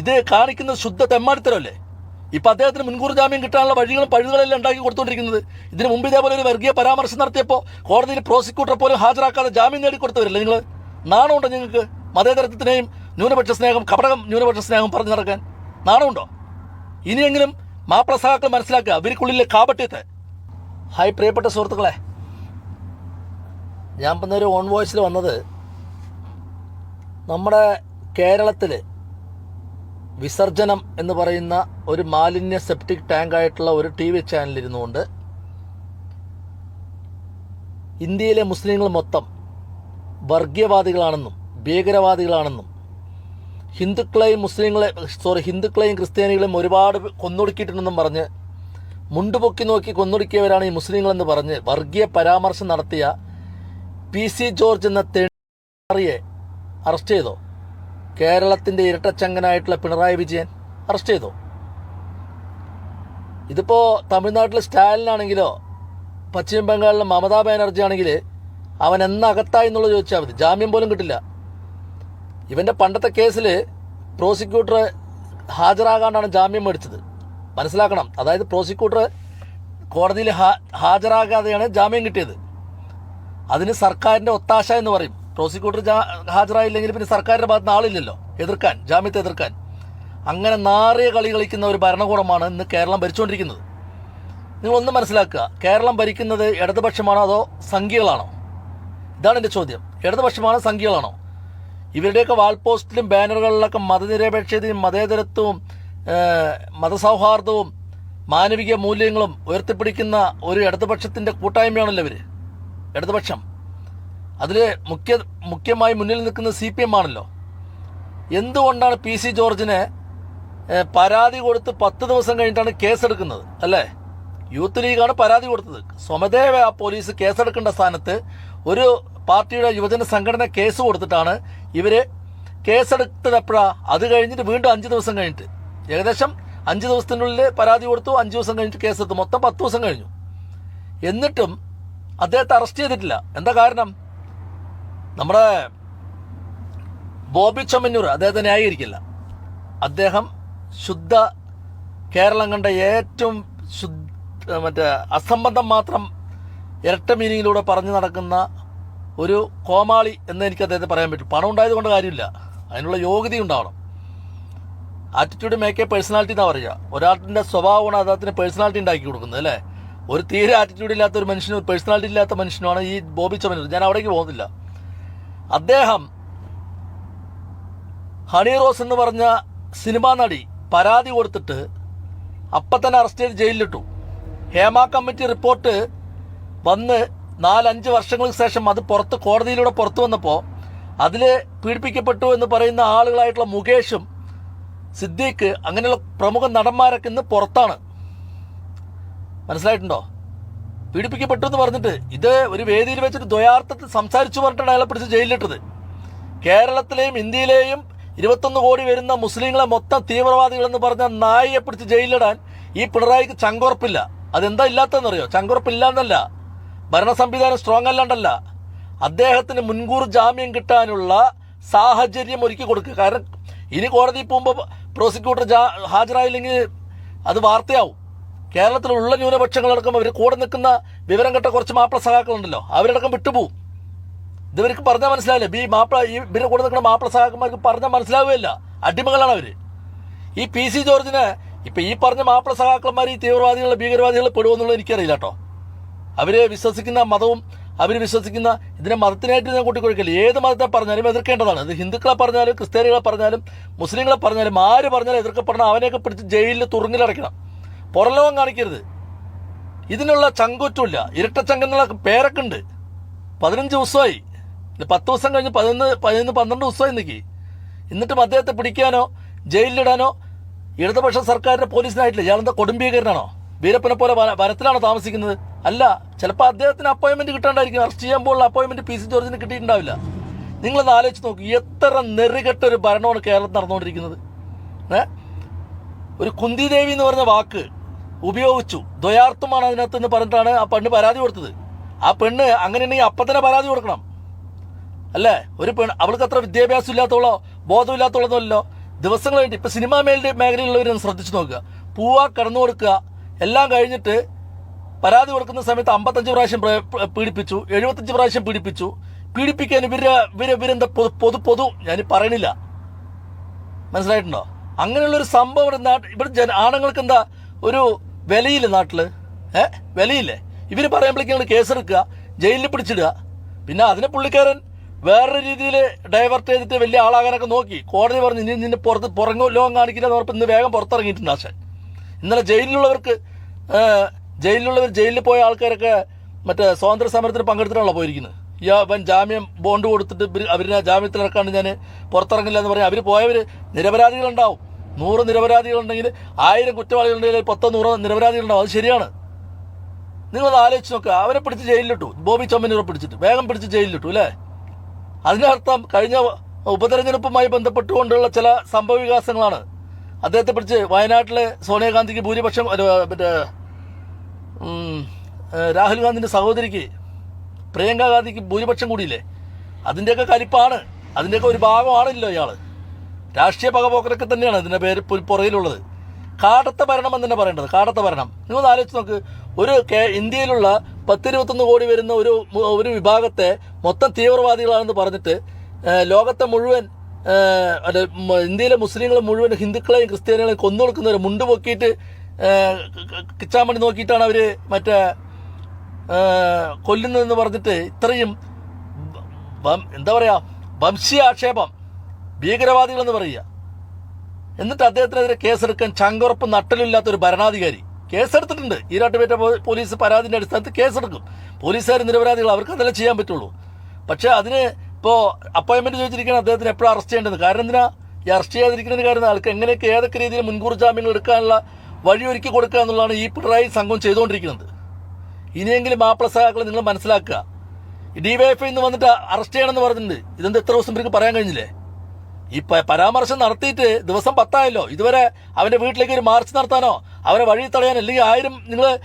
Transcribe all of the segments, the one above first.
ഇത് കാണിക്കുന്നത് ശുദ്ധ തെമ്മാടിത്തരമല്ലേ ഇപ്പൊ അദ്ദേഹത്തിന് മുൻകൂർ ജാമ്യം കിട്ടാനുള്ള വഴികളും പഴുതുകളെല്ലാം ഉണ്ടാക്കി കൊടുത്തുകൊണ്ടിരിക്കുന്നത് ഇതിന് മുമ്പ് ഇതേപോലെ ഒരു വർഗീയ പരാമർശം നടത്തിയപ്പോൾ കോടതിയിൽ പ്രോസിക്യൂട്ടർ പോലും ഹാജരാക്കാതെ ജാമ്യം നേടിക്കൊടുത്തവരില്ല നിങ്ങൾ നാണമുണ്ടോ നിങ്ങൾക്ക്? മതേതരത്വത്തിനെയും ന്യൂനപക്ഷ സ്നേഹം കപടകം ന്യൂനപക്ഷ സ്നേഹം പറഞ്ഞു നടക്കാൻ നാണമുണ്ടോ? ഇനിയെങ്കിലും മാപ്രസാക്കൾ മനസ്സിലാക്കുക ഇവർക്കുള്ളിലെ കാപട്യത്തെ. ഹായ് പ്രിയപ്പെട്ട സുഹൃത്തുക്കളെ. ഞാൻ ഒരു ഓൺ വോയിസിൽ വന്നത് നമ്മുടെ കേരളത്തിൽ വിസർജനം എന്ന് പറയുന്ന ഒരു മാലിന്യ സെപ്റ്റിക് ടാങ്ക് ആയിട്ടുള്ള ഒരു ടി വി ചാനൽ ഇരുന്നുകൊണ്ട് ഇന്ത്യയിലെ മുസ്ലിങ്ങൾ മൊത്തം വർഗീയവാദികളാണെന്നും ഭീകരവാദികളാണെന്നും ഹിന്ദുക്കളെയും മുസ്ലിങ്ങളെ സോറി ഹിന്ദുക്കളെയും ക്രിസ്ത്യാനികളെയും ഒരുപാട് കൊന്നൊടുക്കിയിട്ടുണ്ടെന്നും പറഞ്ഞ് മുണ്ടുപൊക്കി നോക്കി കൊന്നൊടുക്കിയവരാണ് ഈ മുസ്ലിങ്ങളെന്ന് പറഞ്ഞ് വർഗീയ പരാമർശം നടത്തിയ പി സി ജോർജ് എന്ന തെറിയെ അറസ്റ്റ് ചെയ്തോ? കേരളത്തിന്റെ ഇരട്ടച്ചങ്കനായിട്ടുള്ള പിണറായി വിജയൻ അറസ്റ്റ് ചെയ്തോ? ഇതിപ്പോൾ തമിഴ്നാട്ടിലെ സ്റ്റാലിനാണെങ്കിലോ പശ്ചിമ ബംഗാളിലെ മമതാ ബാനർജി ആണെങ്കിൽ അവൻ എന്നകത്തായി എന്നുള്ളത് ചോദിച്ചാൽ മതി. ജാമ്യം പോലും കിട്ടില്ല. ഇവന്റെ പണ്ടത്തെ കേസിൽ പ്രോസിക്യൂട്ടർ ഹാജരാകാണ്ടാണ് ജാമ്യം മേടിച്ചത്. മനസ്സിലാക്കണം. അതായത് പ്രോസിക്യൂട്ടർ കോടതിയിൽ ഹാജരാകാതെയാണ് ജാമ്യം കിട്ടിയത്. അതിന് സർക്കാരിന്റെ ഒത്താശ എന്ന് പറയും. പ്രോസിക്യൂട്ടർ ഹാജരായില്ലെങ്കിൽ പിന്നെ സർക്കാരിന്റെ ഭാഗത്ത് ആളില്ലല്ലോ. എതിർക്കാൻ ജാമ്യത്തെ എതിർക്കാൻ. അങ്ങനെ നാറിയ കളി കളിക്കുന്ന ഒരു ഭരണകൂടമാണ് ഇന്ന് കേരളം ഭരിച്ചുകൊണ്ടിരിക്കുന്നത്. നിങ്ങൾ ഒന്ന് മനസ്സിലാക്കുക കേരളം ഭരിക്കുന്നത് ഇടതുപക്ഷമാണോ അതോ സംഖ്യകളാണോ ഇതാണ് എന്റെ ചോദ്യം. ഇടതുപക്ഷമാണോ സംഖ്യകളാണോ ഇവരുടെയൊക്കെ വാൾ പോസ്റ്റിലും ബാനറുകളിലൊക്കെ മതനിരപേക്ഷതയും മതേതരത്വവും മതസൗഹാർദ്ദവും മാനവിക മൂല്യങ്ങളും ഉയർത്തിപ്പിടിക്കുന്ന ഒരു ഇടതുപക്ഷത്തിന്റെ കൂട്ടായ്മയാണല്ലോ ഇവർ. ഇടതുപക്ഷം. അതിൽ മുഖ്യ മുഖ്യമായി മുന്നിൽ നിൽക്കുന്ന സി പി എം ആണല്ലോ. എന്തുകൊണ്ടാണ് പി സി ജോർജിനെ പരാതി കൊടുത്ത് പത്ത് ദിവസം കഴിഞ്ഞിട്ടാണ് കേസെടുക്കുന്നത് അല്ലേ? യൂത്ത് ലീഗാണ് പരാതി കൊടുത്തത്. സ്വമതേവ പോലീസ് കേസെടുക്കേണ്ട സ്ഥാനത്ത് ഒരു പാർട്ടിയുടെ യുവജന സംഘടന കേസ് കൊടുത്തിട്ടാണ് ഇവർ കേസെടുത്തത് എപ്പോഴാ അത് കഴിഞ്ഞിട്ട് വീണ്ടും അഞ്ച് ദിവസം കഴിഞ്ഞിട്ട്. ഏകദേശം അഞ്ച് ദിവസത്തിനുള്ളിൽ പരാതി കൊടുത്തു അഞ്ച് ദിവസം കഴിഞ്ഞിട്ട് കേസെടുത്തു. മൊത്തം പത്ത് ദിവസം കഴിഞ്ഞു. എന്നിട്ടും അദ്ദേഹത്തെ അറസ്റ്റ് ചെയ്തിട്ടില്ല. എന്താ കാരണം? നമ്മുടെ ബോബി ചമ്മന്നൂർ അദ്ദേഹത്തെ ന്യായീകരിക്കില്ല. അദ്ദേഹം ശുദ്ധ കേരളം കണ്ട ഏറ്റവും ശുദ്ധ മറ്റേ അസംബന്ധം മാത്രം ഇരട്ട മീനിങ്ങിലൂടെ പറഞ്ഞു നടക്കുന്ന ഒരു കോമാളി എന്ന് എനിക്ക് അദ്ദേഹത്തെ പറയാൻ പറ്റും. പണം ഉണ്ടായത് കൊണ്ട് കാര്യമില്ല. അതിനുള്ള യോഗ്യത ഉണ്ടാവണം. ആറ്റിറ്റ്യൂഡ് മേക്ക് എ പേഴ്സണാലിറ്റി എന്നാ പറയുക. ഒരാളുടെ സ്വഭാവമാണ് അദ്ദേഹത്തിന് പേഴ്സണാലിറ്റി ഉണ്ടാക്കി കൊടുക്കുന്നത് അല്ലേ? ഒരു തീരെ ആറ്റിറ്റ്യൂഡ് ഇല്ലാത്ത ഒരു മനുഷ്യനും പേഴ്സണാലിറ്റി ഇല്ലാത്ത മനുഷ്യനുമാണ് ഈ ബോബി ചമനൂർ ഞാൻ അവിടേക്ക് പോകുന്നില്ല. അദ്ദേഹം ഹണി റോസ് എന്ന് പറഞ്ഞ സിനിമാ നടി പരാതി കൊടുത്തിട്ട് അപ്പം തന്നെ അറസ്റ്റ് ചെയ്ത് ജയിലിലിട്ടു. ഹേമ കമ്മിറ്റി റിപ്പോർട്ട് വന്ന് നാലഞ്ച് വർഷങ്ങൾക്ക് ശേഷം അത് പുറത്ത് കോടതിയിലൂടെ പുറത്തു വന്നപ്പോൾ അതിൽ പീഡിപ്പിക്കപ്പെട്ടു എന്ന് പറയുന്ന ആളുകളായിട്ടുള്ള മുകേഷും സിദ്ദീഖ് അങ്ങനെയുള്ള പ്രമുഖ നടന്മാരൊക്കെ ഇന്ന് പുറത്താണ്. മനസ്സിലായിട്ടുണ്ടോ? പീഡിപ്പിക്കപ്പെട്ടു എന്ന് പറഞ്ഞിട്ട് ഇത് ഒരു വേദിയിൽ വെച്ചിട്ട് ദ്വയാർത്ഥത്തിൽ സംസാരിച്ചു പറഞ്ഞിട്ടാണ് അയാളെ പിടിച്ച് ജയിലിലിട്ടത്. കേരളത്തിലെയും ഇന്ത്യയിലെയും ഇരുപത്തൊന്ന് കോടി വരുന്ന മുസ്ലിങ്ങളെ മൊത്തം തീവ്രവാദികളെന്ന് പറഞ്ഞ നായിയെ പിടിച്ച് ജയിലിലിടാൻ ഈ പിണറായിക്ക് ചങ്കുറപ്പില്ല. അതെന്താ ഇല്ലാത്തതെന്നറിയോ? ചങ്കുറപ്പില്ല എന്നല്ല ഭരണ സംവിധാനം സ്ട്രോങ് അല്ലാണ്ടല്ല. അദ്ദേഹത്തിന് മുൻകൂർ ജാമ്യം കിട്ടാനുള്ള സാഹചര്യം ഒരുക്കി കൊടുക്കുക. കാരണം ഇനി കോടതി പോകുമ്പോൾ പ്രോസിക്യൂട്ടർ ഹാജരായില്ലെങ്കിൽ അത് വാർത്തയാവും. കേരളത്തിലുള്ള ന്യൂനപക്ഷങ്ങളടക്കം അവർ കൂടെ നിൽക്കുന്ന വിവരം കെട്ട കുറച്ച് മാപ്പിള സഹാക്കളുണ്ടല്ലോ അവരടക്കം വിട്ടുപോകും ഇതവർക്ക് പറഞ്ഞാൽ മനസ്സിലാവില്ല? ഈ മാപ്പിള ഈ ഇവരുടെ കൂടെ നിൽക്കുന്ന മാപ്പിള സഹാക്കന്മാർക്ക് പറഞ്ഞാൽ മനസ്സിലാവുകയില്ല. അടിമകളാണ് അവർ ഈ പി സി ജോർജിനെ ഇപ്പം ഈ പറഞ്ഞ മാപ്പിള സഹാക്കന്മാർ ഈ തീവ്രവാദികൾ ഭീകരവാദികളെ പെടുമെന്നുള്ളത് എനിക്കറിയില്ല കേട്ടോ അവർ വിശ്വസിക്കുന്ന മതവും അവർ വിശ്വസിക്കുന്ന ഇതിനെ മതത്തിനായിട്ട് ഞാൻ കൂട്ടിക്കൊഴിക്കില്ല ഏത് മതത്തെ പറഞ്ഞാലും എതിർക്കേണ്ടതാണ്. ഇത് ഹിന്ദുക്കളെ പറഞ്ഞാലും ക്രിസ്ത്യാനികളെ പറഞ്ഞാലും മുസ്ലിങ്ങളെ പറഞ്ഞാലും ആര് പറഞ്ഞാലും എതിർക്കപ്പെടണം. അവനെയൊക്കെ പിടിച്ച് ജയിലിൽ തുറുങ്ങിലടയ്ക്കണം പുറലോകം കാണിക്കരുത്. ഇതിനുള്ള ചങ്കുറ്റമില്ല ഇരട്ടച്ചങ്കെന്നുള്ള പേരൊക്കെ ഉണ്ട് പതിനഞ്ച് ദിവസമായി. പത്ത് ദിവസം കഴിഞ്ഞ് പതിനൊന്ന് പതിനൊന്ന് പന്ത്രണ്ട് ദിവസമായി നിൽക്കി എന്നിട്ടും അദ്ദേഹത്തെ പിടിക്കാനോ ജയിലിലിടാനോ ഇടതുപക്ഷ സർക്കാരിന്റെ പോലീസിനായിട്ടില്ല. ഇയാളെന്താ കൊടുംബീകരനാണോ വീരപ്പനെ പോലെ വന- വനത്തിലാണോ താമസിക്കുന്നത്? അല്ല ചിലപ്പോൾ അദ്ദേഹത്തിന് അപ്പോയിന്റ്മെന്റ് കിട്ടാണ്ടായിരിക്കും. അറസ്റ്റ് ചെയ്യാൻ പോലുള്ള അപ്പോയിന്റ്മെന്റ് പി സി ജോർജിന് കിട്ടിയിട്ടുണ്ടാവില്ല. നിങ്ങളൊന്ന് ആലോചിച്ച് നോക്കൂ. എത്ര നെറികെട്ട ഒരു ഭരണമാണ് കേരളത്തിൽ നടന്നുകൊണ്ടിരിക്കുന്നത്? ഏ? ഒരു കുന്തിദേവി എന്ന് പറഞ്ഞ വാക്ക് ഉപയോഗിച്ചു. ദ്വയാർത്ഥമാണ് അതിനകത്ത് എന്ന് പറഞ്ഞിട്ടാണ് ആ പെണ്ണ് പരാതി കൊടുത്തത്. ആ പെണ്ണ് അങ്ങനെയുണ്ടെങ്കിൽ അപ്പം തന്നെ പരാതി കൊടുക്കണം. അല്ലേ? ഒരു പെണ്ണ് അവൾക്ക് അത്ര വിദ്യാഭ്യാസം ഇല്ലാത്തോളോ ബോധമില്ലാത്തോളന്നല്ലോ ദിവസങ്ങൾ കഴിഞ്ഞിട്ട് ഇപ്പൊ സിനിമാ മേഖല മേഖലയിലുള്ളവരൊന്ന് ശ്രദ്ധിച്ചു നോക്കുക. പൂവ കടന്നു കൊടുക്കുക. എല്ലാം കഴിഞ്ഞിട്ട് പരാതി കൊടുക്കുന്ന സമയത്ത് അമ്പത്തഞ്ച് പ്രാവശ്യം പ്ര- പ്ര- പീഡിപ്പിച്ചു. എഴുപത്തഞ്ച് പ്രാവശ്യം പീഡിപ്പിച്ചു. പീഡിപ്പിക്കാൻ ഇവർ ഇവർ ഇവരെന്താ പൊതു പൊതു ഞാൻ പറയണില്ല മനസ്സിലായിട്ടുണ്ടോ? അങ്ങനെയുള്ള ഒരു സംഭവം ഇവിടെ ഇവിടെ ആണുങ്ങൾക്ക് എന്താ ഒരു വിലയില്ല നാട്ടിൽ ഏ? വിലയില്ലേ? ഇവർ പറയുമ്പോഴേക്കും കേസെടുക്കുക ജയിലിൽ പിടിച്ചിടുക. പിന്നെ അതിനെ പുള്ളിക്കാരൻ വേറൊരു രീതിയിൽ ഡൈവേർട്ട് ചെയ്തിട്ട് വലിയ ആളാകാനൊക്കെ നോക്കി. കോടതി പറഞ്ഞു ഇനി നിന്നെ പുറത്ത് പുറങ്ങോ ലോകം കാണിക്കില്ല എന്ന് പറഞ്ഞപ്പോൾ ഇന്ന് വേഗം പുറത്തിറങ്ങിയിട്ടുണ്ട് ആശാൻ ഇന്നലെ ജയിലിലുള്ളവർക്ക് ജയിലിലുള്ളവർ ജയിലിൽ പോയ ആൾക്കാരൊക്കെ മറ്റേ സ്വാതന്ത്ര്യ സമരത്തിന് പങ്കെടുത്തിട്ടാണല്ലോ പോയിരിക്കുന്നത് ഈ അവൻ ജാമ്യം ബോണ്ട് കൊടുത്തിട്ട് അവരിനെ ജാമ്യത്തിലിറക്കാണ്ട് ഞാൻ പുറത്തിറങ്ങില്ല എന്ന് പറയാം അവർ പോയവർ നിരപരാധികളുണ്ടാവും. നൂറ് നിരപരാധികളുണ്ടെങ്കിൽ ആയിരം കുറ്റവാളികളുണ്ടെങ്കിൽ പത്തോ നൂറോ നിരപരാധികളുണ്ടാവും. അത് ശരിയാണ്. നിങ്ങളത് ആലോചിച്ച് നോക്കുക അവരെ പിടിച്ച് ജയിലിലിട്ടു. ബോബി ചമ്മനൂർ പിടിച്ചിട്ട്. വേഗം പിടിച്ച് ജയിലിലിട്ടു അല്ലേ? അതിനർത്ഥം കഴിഞ്ഞ ഉപതെരഞ്ഞെടുപ്പുമായി ബന്ധപ്പെട്ടുകൊണ്ടുള്ള ചില സംഭവ വികാസങ്ങളാണ്. അദ്ദേഹത്തെ പിടിച്ച് വയനാട്ടിലെ സോണിയാഗാന്ധിക്ക് ഭൂരിപക്ഷം മറ്റേ രാഹുൽ ഗാന്ധിന്റെ സഹോദരിക്ക് പ്രിയങ്ക ഗാന്ധിക്ക് ഭൂരിപക്ഷം കൂടിയില്ലേ? അതിന്റെയൊക്കെ കലിപ്പാണ്. അതിന്റെയൊക്കെ ഒരു ഭാഗമാണല്ലോ ഇയാൾ. രാഷ്ട്രീയ പകപോക്കലൊക്കെ തന്നെയാണ് ഇതിന്റെ പേര് പുറയിലുള്ളത്. കാടത്ത ഭരണം എന്ന് തന്നെ പറയേണ്ടത്. കാടത്ത ഭരണം. നിങ്ങൾ ആലോചിച്ച് നോക്ക്. ഒരു കേ- ഇന്ത്യയിലുള്ള പത്തിരുപത്തൊന്ന് കോടി വരുന്ന ഒരു ഒരു വിഭാഗത്തെ മൊത്തം തീവ്രവാദികളാണെന്ന് പറഞ്ഞിട്ട് ലോകത്തെ മുഴുവൻ ഇന്ത്യയിലെ മുസ്ലിങ്ങൾ മുഴുവൻ ഹിന്ദുക്കളെയും ക്രിസ്ത്യാനികളെയും കൊന്നു കൊടുക്കുന്നവർ മുണ്ട് പൊക്കിയിട്ട് ഏഹ്, ക- ക- കിച്ചാൻ വേണ്ടി നോക്കിയിട്ടാണ് അവർ മറ്റേ കൊല്ലുന്നതെന്ന് പറഞ്ഞിട്ട് ഇത്രയും എന്താ പറയുക വംശീയ ആക്ഷേപം ഭീകരവാദികളെന്ന് പറയുക. എന്നിട്ട് അദ്ദേഹത്തിനെതിരെ കേസെടുക്കാൻ ചങ്കുറപ്പ് നട്ടലില്ലാത്ത ഒരു ഭരണാധികാരി കേസെടുത്തിട്ടുണ്ട്. ഈരാട്ടുപേറ്റ പോലീസ് പരാതിന്റെ അടിസ്ഥാനത്തിൽ കേസെടുക്കും. പോലീസുകാർ നിരപരാധികൾ അവർക്ക് അതെല്ലാം ചെയ്യാൻ പറ്റുള്ളൂ. പക്ഷേ അതിന് ഇപ്പോൾ അപ്പോയിൻമെന്റ് ചോദിച്ചിരിക്കുന്ന അദ്ദേഹത്തിന് എപ്പോഴും അറസ്റ്റ് ചെയ്യേണ്ടത്. കാരണം എന്തിനാ? ഈ അറസ്റ്റ് ചെയ്യാതിരിക്കുന്നതിന് കാരണം ആൾക്ക് എങ്ങനെയൊക്കെ ഏതൊക്കെ രീതിയിൽ മുൻകൂർ ജാമ്യങ്ങൾ എടുക്കാനുള്ള വഴിയൊരുക്കി കൊടുക്കുക എന്നുള്ളതാണ് ഈ പിണറായി സംഘം ചെയ്തുകൊണ്ടിരിക്കുന്നത്. ഇനിയെങ്കിലും മാപ്പിള നിങ്ങൾ മനസ്സിലാക്കുക. ഡിവൈഎഫ്ഐ ഇന്ന് വന്നിട്ട് അറസ്റ്റ് ചെയ്യണമെന്ന് പറഞ്ഞിട്ടുണ്ട്. ഇതെന്ത് എത്ര ദിവസം ഇവർക്ക് പറയാൻ കഴിഞ്ഞില്ലേ? ഈ പരാമർശം നടത്തിയിട്ട് ദിവസം പത്തായല്ലോ. ഇതുവരെ അവന്റെ വീട്ടിലേക്ക് ഒരു മാർച്ച് നടത്താനോ അവരെ വഴി തടയാനോ അല്ലെങ്കിൽ ആയിരം നിങ്ങൾ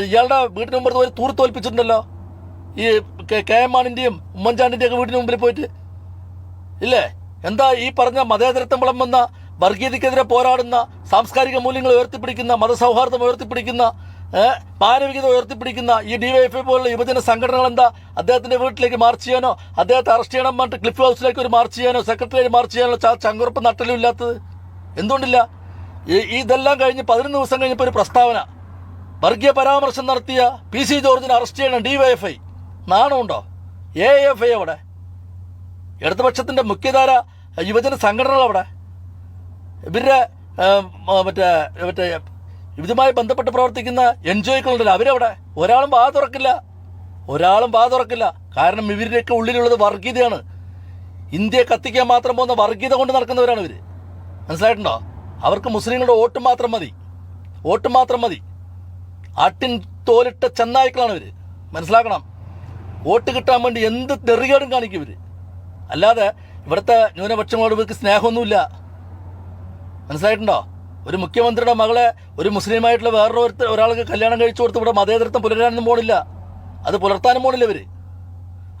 ഇയാളുടെ വീട്ടിന് മുമ്പ് ഒരു തൂർ തോൽപ്പിച്ചിട്ടുണ്ടല്ലോ? ഈ കെ- എം മാണിന്റെയും ഉമ്മൻചാണ്ടിന്റെയും ഒക്കെ മുമ്പിൽ പോയിട്ട്? ഇല്ലേ? എന്താ ഈ പറഞ്ഞ മതേതരത്വം വിളമ്പുന്ന വർഗീയതക്കെതിരെ പോരാടുന്ന സാംസ്കാരിക മൂല്യങ്ങൾ ഉയർത്തിപ്പിടിക്കുന്ന മതസൗഹാർദ്ദം ഉയർത്തിപ്പിടിക്കുന്ന മാനവികത ഉയർത്തിപ്പിടിക്കുന്ന ഈ ഡിവൈഎഫ്ഐ പോലുള്ള യുവജന സംഘടനകൾ എന്താ? അദ്ദേഹത്തിന്റെ വീട്ടിലേക്ക് മാർച്ച് ചെയ്യാനോ? അദ്ദേഹത്തെ അറസ്റ്റ് ചെയ്യണം പറഞ്ഞിട്ട് ക്ലിഫ് ഹൗസിലേക്ക് ഒരു മാർച്ച് ചെയ്യാനോ? സെക്രട്ടറിയേറ്റ് മാർച്ച് ചെയ്യാനോ ചങ്കുറപ്പ് നട്ടലും ഇല്ലാത്തത്? എന്തുകൊണ്ടില്ല? ഇതെല്ലാം കഴിഞ്ഞ് പതിനൊന്ന് ദിവസം കഴിഞ്ഞപ്പോൾ ഒരു പ്രസ്താവന. വർഗീയ പരാമർശം നടത്തിയ പി സി ജോർജിനെ അറസ്റ്റ് ചെയ്യണം ഡിവൈഎഫ്ഐ നാണമുണ്ടോ? എ എഫ് ഐ അവിടെ. ഇടതുപക്ഷത്തിന്റെ മുഖ്യധാര യുവജന സംഘടനകൾ അവിടെ. ഇവരുടെ മറ്റേ മറ്റേ ഇതുമായി ബന്ധപ്പെട്ട് പ്രവർത്തിക്കുന്ന എൻജോയ്ക്കളുണ്ടല്ലോ അവരവിടെ? ഒരാളും വാ തുറക്കില്ല. ഒരാളും വാ തുറക്കില്ല. കാരണം ഇവരുടെയൊക്കെ ഉള്ളിലുള്ളത് വർഗീയതയാണ്. ഇന്ത്യയെ കത്തിക്കാൻ മാത്രം പോകുന്ന വർഗീയത കൊണ്ട് നടക്കുന്നവരാണ് ഇവർ മനസ്സിലായിട്ടുണ്ടോ? അവർക്ക് മുസ്ലിങ്ങളുടെ വോട്ട് മാത്രം മതി. വോട്ട് മാത്രം മതി. ആട്ടിൻ തോലിട്ട ചെന്നായ്ക്കളാണ് ഇവർ മനസ്സിലാക്കണം? വോട്ട് കിട്ടാൻ വേണ്ടി എന്ത് തെറികേടും കാണിക്കും ഇവർ അല്ലാതെ ഇവിടുത്തെ ന്യൂനപക്ഷങ്ങളോട് ഇവർക്ക് സ്നേഹമൊന്നുമില്ല. മനസ്സിലായിട്ടുണ്ടോ? ഒരു മുഖ്യമന്ത്രിയുടെ മകളെ ഒരു മുസ്ലിമായിട്ടുള്ള വേറൊരു ഒരാൾക്ക് കല്യാണം കഴിച്ചു കൊടുത്ത് ഇവിടെ മതേതരത്വം പുലരാനൊന്നും പോണില്ല. അത് പുലർത്താനും പോണില്ല ഇവർ.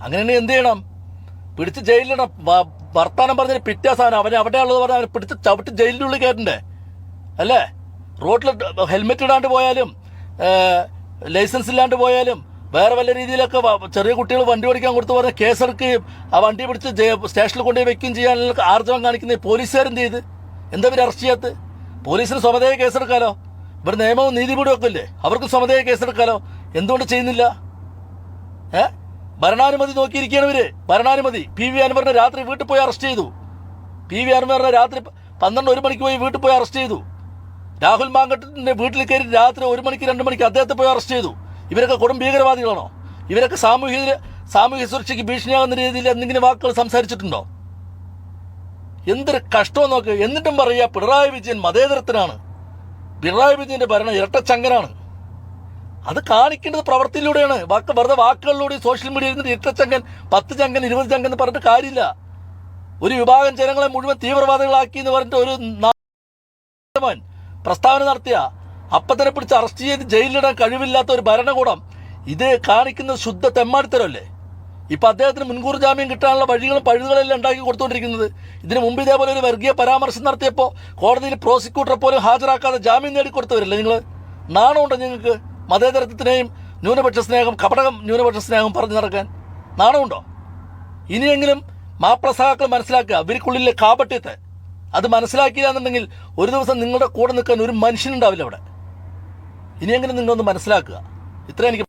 അങ്ങനെയാണെങ്കിൽ എന്ത് ചെയ്യണം? പിടിച്ച് ജയിലിലിടണം. വർത്താനം പറഞ്ഞ പിറ്റേ സാധനം അവനെ അവിടെയുള്ളത് പറഞ്ഞാൽ അവനെ പിടിച്ച് ചവിട്ടി ജയിലിന്റെ ഉള്ളിൽ കയറ്റണ്ടേ? അല്ലേ? റോഡിൽ ഹെൽമെറ്റ് ഇടാണ്ട് പോയാലും ലൈസൻസ് ഇല്ലാണ്ട് പോയാലും വേറെ വല്ല രീതിയിലൊക്കെ ചെറിയ കുട്ടികൾ വണ്ടി ഓടിക്കാൻ കൊടുത്തു പറഞ്ഞ കേസെടുക്കുകയും ആ വണ്ടി പിടിച്ച് സ്റ്റേഷനിൽ കൊണ്ടുപോയി വെക്കുകയും ചെയ്യാനുള്ള ആർജവം കാണിക്കുന്ന പോലീസുകാരെന്ത് ചെയ്ത്? എന്താ ഇവർ അറസ്റ്റ് ചെയ്യാത്ത പോലീസിന് സ്വമതയെ കേസെടുക്കാലോ? ഇവിടെ നിയമവും നീതിപീഠവും ഒക്കെ ഇല്ലേ? അവർക്ക് സ്വമതയെ കേസെടുക്കാലോ? എന്തുകൊണ്ട് ചെയ്യുന്നില്ല? ഏ? ഭരണാനുമതി നോക്കിയിരിക്കുകയാണ് ഇവർ. ഭരണാനുമതി. പി വി അൻവറിനെ രാത്രി വീട്ടിൽ പോയി അറസ്റ്റ് ചെയ്തു. പി വി അൻവറിനെ രാത്രി പന്ത്രണ്ട് ഒരു മണിക്ക് പോയി വീട്ടിൽ പോയി അറസ്റ്റ് ചെയ്തു. രാഹുൽ മാങ്കട്ടിന്റെ വീട്ടിൽ കയറി രാത്രി ഒരു മണിക്ക് രണ്ട് മണിക്ക് അദ്ദേഹത്തെ പോയി അറസ്റ്റ് ചെയ്തു. ഇവരൊക്കെ കൊടും ഭീകരവാദികളാണോ? ഇവരൊക്കെ സാമൂഹിക സാമൂഹിക സുരക്ഷയ്ക്ക് ഭീഷണിയാകുന്ന രീതിയിൽ എന്തെങ്കിലും വാക്കുകൾ സംസാരിച്ചിട്ടുണ്ടോ? എന്തൊരു കഷ്ടം നോക്ക്. എന്നിട്ടും പറയുക പിണറായി വിജയൻ മതേതരത്തിനാണ്. പിണറായി വിജയന്റെ ഭരണം ഇരട്ടച്ചങ്കനാണ്. അത് കാണിക്കേണ്ടത് പ്രവൃത്തിയിലൂടെയാണ് വാക്ക് വെറുതെ വാക്കുകളിലൂടെ സോഷ്യൽ മീഡിയയിൽ നിന്ന് ഇരട്ടച്ചങ്കൻ പത്ത് ചങ്കൻ ഇരുപത് ചങ്കൻ എന്ന് പറഞ്ഞിട്ട് കാര്യമില്ല. ഒരു വിഭാഗം ജനങ്ങളെ മുഴുവൻ തീവ്രവാദികളാക്കി എന്ന് പറഞ്ഞിട്ട് ഒരു പ്രസ്താവന നടത്തിയ അപ്പത്തിനെ പിടിച്ച് അറസ്റ്റ് ചെയ്ത് ജയിലിലിടാൻ കഴിവില്ലാത്ത ഒരു ഭരണകൂടം ഇത് കാണിക്കുന്നത് ശുദ്ധ തെമ്മാടിത്തരമല്ലേ? ഇപ്പൊ അദ്ദേഹത്തിന് മുൻകൂർ ജാമ്യം കിട്ടാനുള്ള വഴികളും പഴുതുകളെല്ലാം ഉണ്ടാക്കി കൊടുത്തുകൊണ്ടിരിക്കുന്നത്. ഇതിനു മുമ്പ് ഇതേപോലെ ഒരു വർഗീയ പരാമർശം നടത്തിയപ്പോൾ കോടതിയിൽ പ്രോസിക്യൂട്ടറെ പോലും ഹാജരാക്കാതെ ജാമ്യം നേടിക്കൊടുത്തവരല്ലേ നിങ്ങൾ നാണമുണ്ടോ നിങ്ങൾക്ക്? മതേതരത്വത്തിനെയും ന്യൂനപക്ഷ സ്നേഹം കപടകം ന്യൂനപക്ഷ സ്നേഹം പറഞ്ഞു നടക്കാൻ നാണമുണ്ടോ? ഇനിയെങ്കിലും മാപ്രസഹാക്കൾ മനസ്സിലാക്കുക ഇവർക്കുള്ളിലെ കാപട്യത്തെ. അത് മനസ്സിലാക്കിയില്ല എന്നുണ്ടെങ്കിൽ ഒരു ദിവസം നിങ്ങളുടെ കൂടെ നിൽക്കാൻ ഒരു മനുഷ്യനുണ്ടാവില്ല അവിടെ. ഇനിയെങ്കിലും നിങ്ങളൊന്ന് മനസ്സിലാക്കുക. ഇത്രയും എനിക്ക്